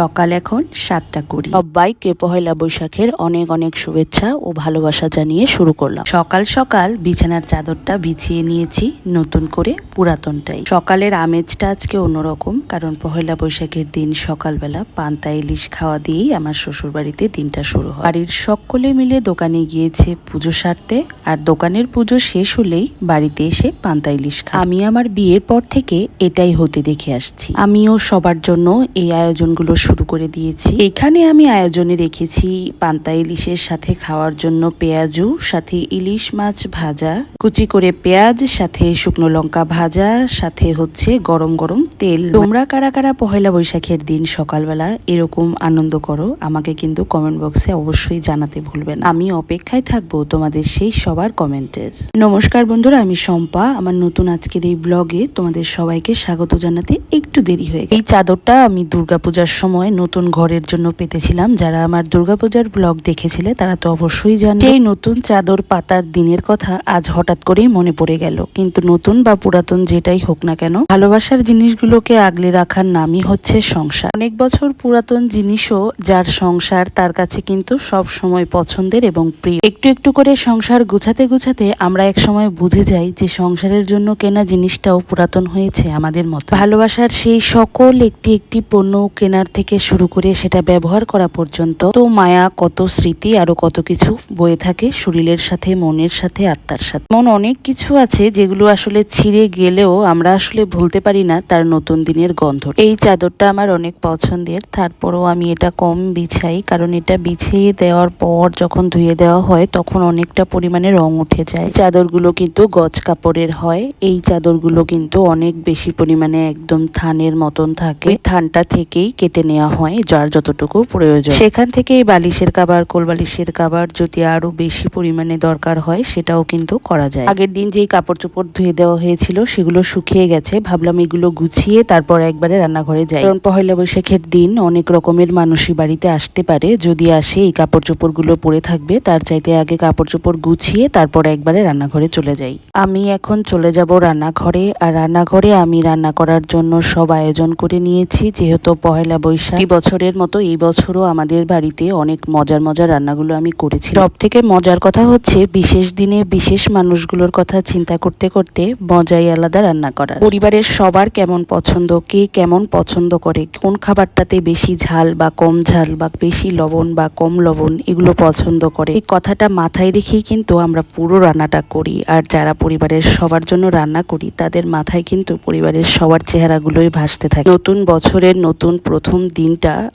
সকাল এখন সাতটা কুড়ি। সবাইকে পহেলা বৈশাখের অনেক অনেক শুভেচ্ছা ও ভালোবাসা জানিয়ে শুরু করলাম। সকাল সকাল বিছানার চাদরটা বিছিয়ে নিয়েছি নতুন করে পুরাতনটাই। সকালের আমেজটা আজকে অন্যরকম, কারণ পহেলা বৈশাখের দিন সকালবেলা পান্তা ইলিশ খাওয়া দিয়েই আমার শ্বশুর বাড়িতে দিনটা শুরু হয়। বাড়ির সকলে মিলে দোকানে গিয়েছে পুজো সারতে, আর দোকানের পুজো শেষ হলেই বাড়িতে এসে পান্তা ইলিশ খায় আমি আমার বিয়ের পর থেকে এটাই হতে দেখে আসছি। আমিও সবার জন্য এই আয়োজনগুলো শুরু করে দিয়েছি। এখানে আমি আয়োজনে রেখেছি পান্তা ইলিশের সাথে খাওয়ার জন্য পেঁয়াজু, সাথে ইলিশ মাছ ভাজা, কুচি করে পেঁয়াজ, সাথে শুকনো লঙ্কা ভাজা, সাথে হচ্ছে গরম গরম তেল। তোমরা কারা কারা পহেলা বৈশাখের দিন সকালবেলা এরকম আনন্দ করো, আমাকে কিন্তু কমেন্ট বক্সে অবশ্যই জানাতে ভুলবেন আমি অপেক্ষায় থাকব তোমাদের সেই সবার কমেন্টের। নমস্কার বন্ধুরা, আমি শম্পা। আমার নতুন আজকের এই ব্লগে তোমাদের সবাইকে স্বাগত জানাতে একটু দেরি হয়ে। এই চাদরটা আমি দুর্গাপূজার সময় নতুন ঘরের জন্য পেতেছিলাম। যারা আমার দুর্গাপূজার ব্লগ দেখেছিলে, তারা তো অবশ্যই জানে। এই নতুন চাদর পাতার দিনের কথা আজ হঠাৎ করেই মনে পড়ে গেল। কিন্তু নতুন বা পুরাতন যেটাই হোক না কেন, ভালোবাসার জিনিসগুলোকে আগলে রাখার নামই হচ্ছে সংসার। অনেক বছর পুরাতন জিনিসও যার সংসার, তার কাছে কিন্তু সব সময় পছন্দের এবং প্রিয়। একটু একটু করে সংসার গুছাতে গুছাতে আমরা এক সময় বুঝে যাই যে সংসারের জন্য কেনা জিনিসটাও পুরাতন হয়েছে আমাদের মতো। ভালোবাসার সেই সকল একটি একটি পণ্য কেনার থেকে শুরু করে সেটা ব্যবহার করা পর্যন্ত তো মায়া কত স্মৃতি, আরও কত কিছু বয়ে থাকে শরীরের সাথে, মনের সাথে, আত্মার সাথে। মন অনেক কিছু আছে যেগুলো আসলে ছিঁড়ে গেলেও আমরা আসলে ভুলতে পারি না তার নতুন দিনের গন্ধ। এই চাদরটা আমার অনেক পছন্দের। তারপরও আমি এটা কম বিছাই কারণ এটা বিছিয়ে দেওয়ার পর যখন ধুয়ে দেওয়া হয় তখন অনেকটা পরিমাণে রং উঠে যায়। চাদরগুলো কিন্তু গজ কাপড়ের হয়। এই চাদরগুলো কিন্তু অনেক বেশি পরিমাণে একদম থানের মতন থাকে। থানটা থেকেই কেটে নেওয়া হয়, যার যতটুকু প্রয়োজন। সেখান থেকে এই বালিশের কাবার, কোলবালিশের কাবার যদি আরও বেশি পরিমাণে দরকার হয়, সেটাও কিন্তু করা যায়। আগের দিন যেই কাপড় চোপড় ধুয়ে দেওয়া হয়েছিল, সেগুলো শুকিয়ে গেছে। ভাবলাম এগুলো গুছিয়ে তারপর একবারে রান্নাঘরে যাই। কারণ পহেলা বৈশাখের দিন অনেক রকমের মানুষই বাড়িতে আসতে পারে। যদি আসে, এই কাপড় চোপড়গুলো পরে থাকবে। তার চাইতে আগে কাপড় চোপড় গুছিয়ে তারপর একবারে রান্নাঘরে চলে যাই। আমি এখন চলে যাব রান্নাঘরে। আর রান্নাঘরে আমি রান্না করার জন্য সব আয়োজন করে নিয়েছি। যেহেতু পহেলা বৈশাখ এই বছরের মতো এই বছরও আমাদের বাড়িতে অনেক মজার মজার রান্নাগুলো আমি করেছি সব থেকে মজার কথা হচ্ছে বিশেষ দিনে বিশেষ মানুষগুলোর কথা চিন্তা করতে করতে মজাই আলাদা রান্না করার। পরিবারের সবার কেমন পছন্দ, কে কেমন পছন্দ করে, কোন খাবারটাতে বেশি ঝাল বা কম ঝাল বা বেশি লবণ বা কম লবণ এগুলো পছন্দ করে। এই কথাটা মাথায় রেখেই কিন্তু আমরা পুরো রান্নাটা করি। আর যারা পরিবারের সবার জন্য রান্না করি, তাদের মাথায় কিন্তু পরিবারের সবার চেহারাগুলোই ভাসতে থাকে। নতুন বছরের নতুন প্রথম দিনটা